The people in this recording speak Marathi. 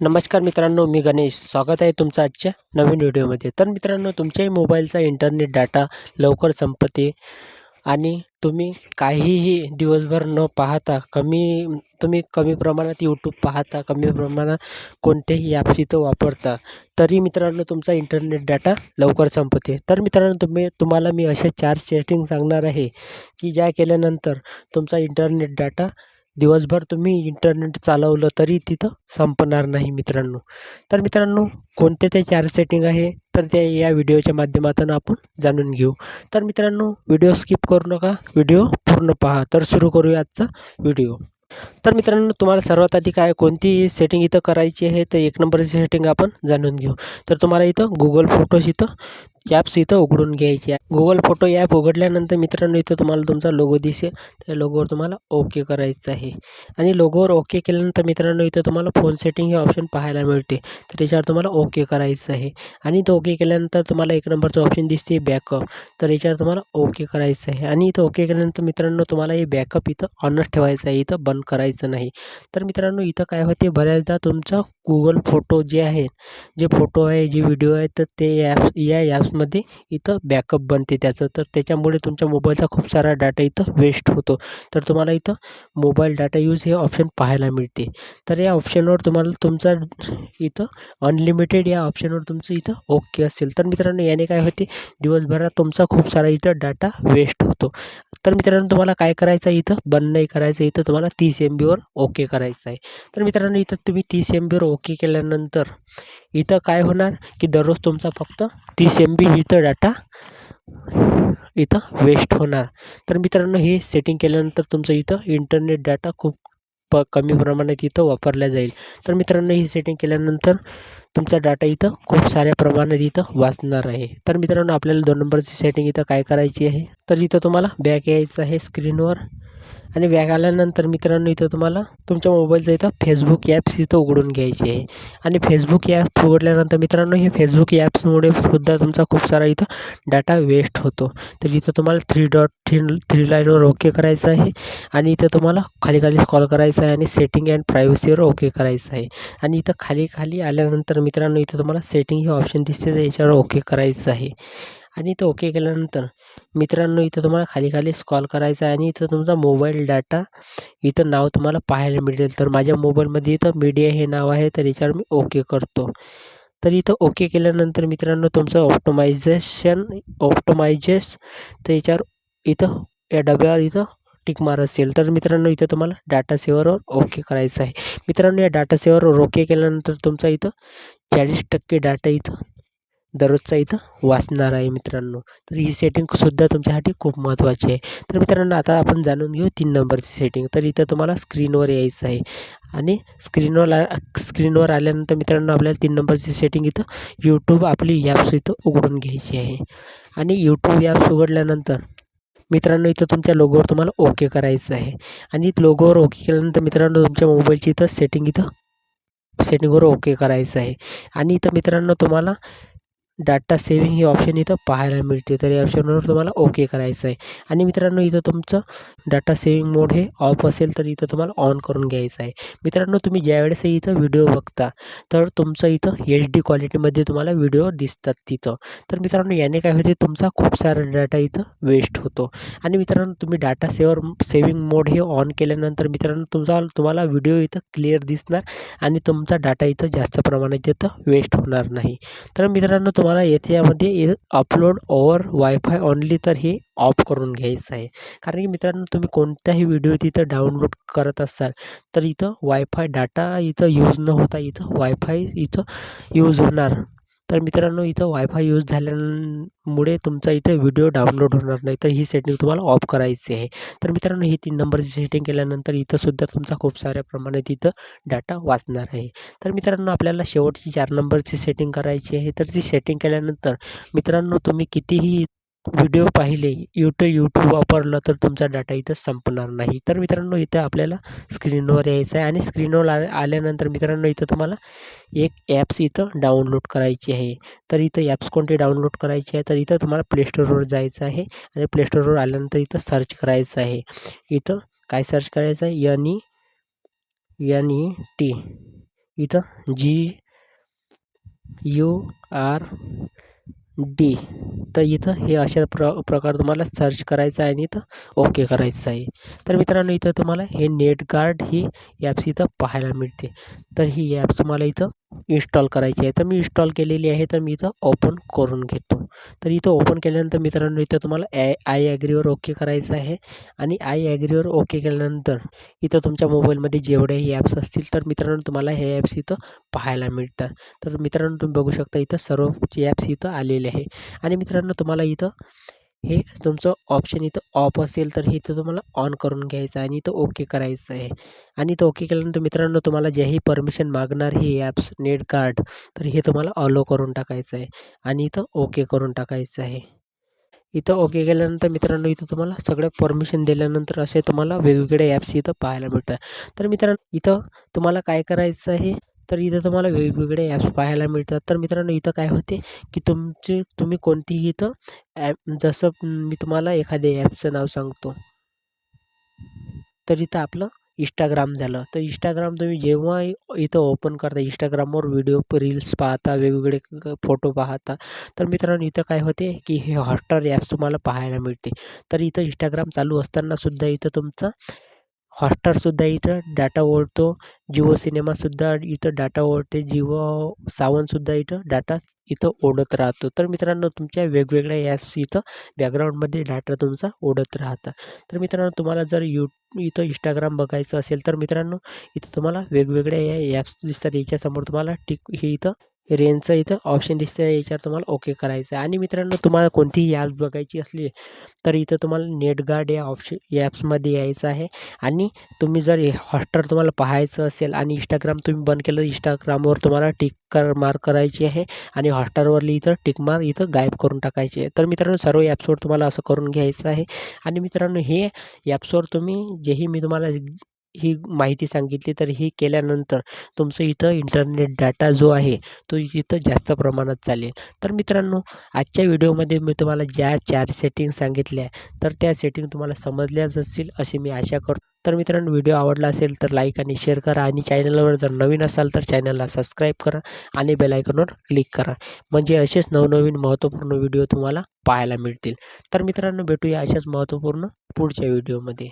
नमस्कार मित्रांनो मी गणेश. स्वागत आहे तुमचं आजच्या नवीन व्हिडिओमध्ये. तर मित्रांनो तुमच्याही मोबाईलचा इंटरनेट डाटा लवकर संपते आणि तुम्ही काहीही दिवसभर न पाहता कमी तुम्ही कमी प्रमाणात यूट्यूब पाहता कमी प्रमाणात कोणतेही ॲप्स इथं वापरता तरी मित्रांनो तुमचा इंटरनेट डाटा लवकर संपते. तर मित्रांनो तुम्ही तुम्हाला मी अशा चार सेटिंग सांगणार आहे की ज्या केल्यानंतर तुमचा इंटरनेट डाटा दिवसभर तुम्ही इंटरनेट चालवलं तरी तिथं संपणार नाही मित्रांनो. तर मित्रांनो कोणते ते चार सेटिंग आहे तर ते या व्हिडिओच्या माध्यमातून आपण जाणून घेऊ. तर मित्रांनो व्हिडिओ स्किप करू नका व्हिडिओ पूर्ण पहा. तर सुरू करूया आजचा व्हिडिओ तर मित्रांनो तुम्हाला सर्वात आधी काय कोणती सेटिंग इथं करायची आहे तर एक नंबरची सेटिंग आपण जाणून घेऊ. तर तुम्हाला इथं गुगल फोटोज इथं ॲप्स इथं उघडून घ्यायचे आहे. गुगल फोटो ॲप उघडल्यानंतर मित्रांनो इथं तुम्हाला तुमचा लोगो दिसेल. त्या लोगोवर तुम्हाला ओके करायचं आहे. आणि लोगोवर ओके केल्यानंतर मित्रांनो इथं तुम्हाला फोन सेटिंग हे ऑप्शन पाहायला मिळते. तर याच्यावर तुम्हाला ओके करायचं आहे. आणि तो ओके केल्यानंतर तुम्हाला एक नंबरचं ऑप्शन दिसते बॅकअप तर याच्यावर तुम्हाला ओके करायचं आहे. आणि इथं ओके केल्यानंतर मित्रांनो तुम्हाला हे बॅकअप इथं ऑनच ठेवायचं आहे. इथं बंद करायचं नाही. तर मित्रांनो इथं काय होते? बऱ्याचदा तुमचा गुगल फोटो जे आहे जे फोटो आहे जे व्हिडिओ आहे तर ते ॲप्स या ॲप्समध्ये इथं बॅकअप बनते त्याचं. तर त्याच्यामुळे तुमच्या मोबाईलचा खूप सारा डाटा इथं वेस्ट होतो. तर तुम्हाला इथं मोबाईल डाटा यूज हे ऑप्शन पाहायला मिळते. तर या ऑप्शनवर तुम्हाला तुमचा इथं अनलिमिटेड या ऑप्शनवर तुमचं इथं ओके असेल. तर मित्रांनो याने काय होते? दिवसभरात तुमचा खूप सारा इथं डाटा वेस्ट होतो. तर मित्रांनो तुम्हाला काय करायचं आहे इथं? बंद नाही करायचं इथं तुम्हाला तीस एम बीवर ओके करायचं आहे. तर मित्रांनो इथं तुम्ही तीस एम बीवर ओके केल्यानंतर इथं काय होणार की दररोज तुमचा फक्त तीस एम बी इथं डाटा इथं वेस्ट होणार. तर मित्रांनो हे सेटिंग केल्यानंतर तुमचं इथं इंटरनेट डाटा खूप प कमी प्रमाणात इथं वापरल्या जाईल. तर मित्रांनो ही सेटिंग केल्यानंतर तुमचा डाटा इथं खूप साऱ्या प्रमाणात इथं वाचणार आहे. तर मित्रांनो आपल्याला दोन नंबरची सेटिंग इथं काय करायची आहे? तर इथं तुम्हाला बॅक यायचं आहे स्क्रीनवर आणि बॅग आल्यानंतर मित्रांनो इथं तुम्हाला तुमच्या मोबाईलचं इथं फेसबुक ॲप्स इथं उघडून घ्यायचे आहे. आणि फेसबुक ॲप उघडल्यानंतर मित्रांनो हे फेसबुक ॲप्समुळे सुद्धा तुमचा खूप सारा इथं डाटा वेस्ट होतो. तर इथं तुम्हाला थ्री डॉट थ्री थ्री लाईनवर ओके करायचं आहे. आणि इथं तुम्हाला खाली खाली कॉल करायचं आहे आणि सेटिंग अँड प्रायव्हसीवर ओके करायचं आहे. आणि इथं खाली खाली आल्यानंतर मित्रांनो इथं तुम्हाला सेटिंग हे ऑप्शन दिसते तर याच्यावर ओके करायचं आहे. आणि इथं ओके केल्यानंतर मित्रांनो इथं तुम्हाला खाली खाली स्कॉल करायचं आहे आणि इथं तुमचा मोबाईल डाटा इथं नाव तुम्हाला पाहायला मिळेल. तर माझ्या मोबाईलमध्ये इथं मीडिया हे नाव आहे तर याच्यावर मी ओके करतो. तर इथं ओके केल्यानंतर मित्रांनो तुमचं ऑप्टोमायझेशन ऑप्टोमायझेस तर याच्यावर इथं या डब्यावर इथं टिक मार असेल. तर मित्रांनो इथं तुम्हाला डाटा सेवरवर ओके करायचं आहे. मित्रांनो या डाटा सेवरवर ओके केल्यानंतर तुमचा इथं चाळीस टक्के डाटा इथं दररोजचा इथं वाचणार आहे मित्रांनो. तर ही सेटिंगसुद्धा तुमच्यासाठी खूप महत्त्वाची आहे. तर मित्रांनो आता आपण जाणून घेऊ तीन नंबरची सेटिंग तर इथं तुम्हाला स्क्रीनवर यायचं आहे. आणि स्क्रीनवर आ स्क्रीनवर आल्यानंतर मित्रांनो आपल्याला तीन नंबरची सेटिंग इथं यूट्यूब आपली ॲप्स इथं उघडून घ्यायची आहे. आणि यूट्यूब ॲप्स उघडल्यानंतर मित्रांनो इथं तुमच्या लोगोवर तुम्हाला ओके करायचं आहे. आणि लोगोवर ओके केल्यानंतर मित्रांनो तुमच्या मोबाईलची इथं सेटिंग इथं सेटिंगवर ओके करायचं आहे. आणि इथं मित्रांनो तुम्हाला डाटा सेविंग ही ऑप्शन इथं पाहायला मिळते. तर या ऑप्शनवर तुम्हाला ओके करायचं आहे. आणि मित्रांनो इथं तुमचं डाटा सेविंग मोड हे ऑफ असेल तर इथं तुम्हाला ऑन करून घ्यायचं आहे. मित्रांनो तुम्ही ज्यावेळेस इथं व्हिडिओ बघता तर तुमचं इथं एच डी क्वालिटीमध्ये तुम्हाला व्हिडिओ दिसतात तिथं. तर मित्रांनो याने काय होते तुमचा खूप सारा डाटा इथं वेस्ट होतो. आणि मित्रांनो तुम्ही डाटा सेवर सेविंग मोड हे ऑन केल्यानंतर मित्रांनो तुमचा तुम्हाला व्हिडिओ इथं क्लिअर दिसणार आणि तुमचा डाटा इथं जास्त प्रमाणात इथं वेस्ट होणार नाही. तर मित्रांनो तुम्हाला तुम्हाला येथे यामध्ये अपलोड ओवर वायफाय ओनली तर हे ऑफ करून घ्यायचं आहे. कारण की मित्रांनो तुम्ही कोणताही व्हिडिओ तिथं डाउनलोड करत असाल तर इथं वायफाय डाटा इथं यूज न होता इथं वायफाय इथं यूज होणार. तर मित्रांनो इथं वायफाय यूज झाल्यामुळे तुमचा इथं व्हिडिओ डाउनलोड होणार नाही. तर ही सेटिंग तुम्हाला ऑफ करायची आहे. तर मित्रांनो ही तीन नंबरची सेटिंग केल्यानंतर इथंसुद्धा तुमचा खूप साऱ्या प्रमाणात इथं डाटा वाचणार आहे. तर मित्रांनो आपल्याला शेवटची चार नंबरची सेटिंग करायची आहे. तर ती सेटिंग केल्यानंतर मित्रांनो तुम्ही कितीही व्हिडिओ पाहिले यूट्यूब यूट्यूब वापरलं तर तुमचा डाटा इथं संपणार नाही. तर मित्रांनो इथं आपल्याला स्क्रीनवर यायचं आहे आणि स्क्रीनवर आ आल्यानंतर मित्रांनो इथं तुम्हाला एक ॲप्स इथं डाउनलोड करायची आहे. तर इथं ॲप्स कोणते डाउनलोड करायचे आहे? तर इथं तुम्हाला प्लेस्टोरवर जायचं आहे आणि प्लेस्टोरवर आल्यानंतर इथं सर्च करायचं आहे. इथं काय सर्च करायचं आहे? N E N E T इथं जी यू आर डी. तर इथं हे अशा प्र प्रकार तुम्हाला सर्च करायचं आहे आणि इथं ओके करायचं आहे. तर मित्रांनो इथं तुम्हाला हे नेट गार्ड ही ॲप्स इथं पाहायला मिळते. तर ही ॲप्स तुम्हाला इथं इन्स्टॉल करायची आहे. तर मी इन्स्टॉल केलेली आहे तर मी इथं ओपन करून घेतो. तर इथं ओपन केल्यानंतर मित्रांनो इथं तुम्हाला ॲ आय ॲग्रीवर ओके करायचं आहे. आणि आय ॲग्रीवर ओके केल्यानंतर इथं तुमच्या मोबाईलमध्ये जेवढेही ॲप्स असतील तर मित्रांनो तुम्हाला हे ॲप्स इथं पाहायला मिळतात. तर मित्रांनो तुम्ही बघू शकता इथं सर्व ॲप्स इथं आलेले आहे. आणि मित्रांनो तुम्हाला इथं हे तुमचं ऑप्शन इथं ऑफ असेल तर इथं तुम्हाला ऑन करून घ्यायचं आहे आणि इथं ओके करायचं आहे. आणि इथं ओके केल्यानंतर मित्रांनो तुम्हाला जेही परमिशन मागणार ही ॲप्स नेट कार्ड तर हे तुम्हाला अलो करून टाकायचं आहे. आणि इथं ओके करून टाकायचं आहे. इथं ओके केल्यानंतर मित्रांनो इथं तुम्हाला सगळं परमिशन दिल्यानंतर असे तुम्हाला वेगवेगळे ॲप्स इथं पाहायला मिळतात. तर मित्रांनो इथं तुम्हाला काय करायचं आहे? तर इथं तुम्हाला वेगवेगळे ॲप्स पाहायला मिळतात. तर मित्रांनो इथं काय होते की तुमचे तुम्ही कोणतीही इथं ॲप जसं मी तुम्हाला एखाद्या ॲपचं नाव सांगतो. तर इथं आपलं इंस्टाग्राम झालं. तर इंस्टाग्राम तुम्ही जेव्हा इथं ओपन करता इंस्टाग्रामवर व्हिडिओ रील्स पाहता वेगवेगळे फोटो पाहता तर मित्रांनो इथं काय होते की हे हॉटस्टार ॲप्स तुम्हाला पाहायला मिळते. तर इथं इंस्टाग्राम चालू असतानासुद्धा इथं तुमचं हॉटस्टारसुद्धा इथं डाटा ओढतो. जिओ सिनेमासुद्धा इथं डाटा ओढते. जिओ सावनसुद्धा इथं डाटा इथं ओढत राहतो. तर मित्रांनो तुमच्या वेगवेगळ्या ॲप्स इथं बॅकग्राऊंडमध्ये डाटा तुमचा ओढत राहतात. तर मित्रांनो तुम्हाला जर यू इथं इंस्टाग्राम बघायचं असेल तर मित्रांनो इथं तुम्हाला वेगवेगळ्या या ॲप्स दिसतात. याच्यासमोर तुम्हाला टिक हे इथं रेंजचं इथं ऑप्शन दिसतं आहे याच्यावर तुम्हाला ओके करायचं आहे आणि मित्रांनो तुम्हाला कोणतीही ॲप्स बघायची असली तर इथं तुम्हाला नेटगार्ड या ऑप्शन या ॲप्समध्ये यायचं आहे. आणि तुम्ही जर हॉटस्टार तुम्हाला पाहायचं असेल आणि इंस्टाग्राम तुम्ही बंद केलं इंस्टाग्रामवर तुम्हाला टिक कर मार्क करायची आहे. आणि हॉटस्टारवरली इथं टिक मार्क इथं गायब करून टाकायची आहे. तर मित्रांनो सर्व ॲप्सवर तुम्हाला असं करून घ्यायचं आहे. आणि मित्रांनो हे ॲप्सवर तुम्ही जेही मी तुम्हाला ही माहिती सांगितली तर ही केल्यानंतर तुमचं इथं इंटरनेट डाटा जो आहे तो इथं जास्त प्रमाणात चालेल. तर मित्रांनो आजच्या व्हिडिओमध्ये मी तुम्हाला ज्या चार सेटिंग सांगितल्या तर त्या सेटिंग तुम्हाला समजल्याच असतील अशी मी आशा करतो. तर मित्रांनो व्हिडिओ आवडला असेल तर लाईक आणि शेअर करा आणि चॅनलवर जर नवीन असाल तर चॅनलला सबस्क्राईब करा आणि बेलायकनवर क्लिक करा. म्हणजे असेच नवनवीन महत्त्वपूर्ण व्हिडिओ तुम्हाला पाहायला मिळतील. तर मित्रांनो भेटूया अशाच महत्त्वपूर्ण पुढच्या व्हिडिओमध्ये.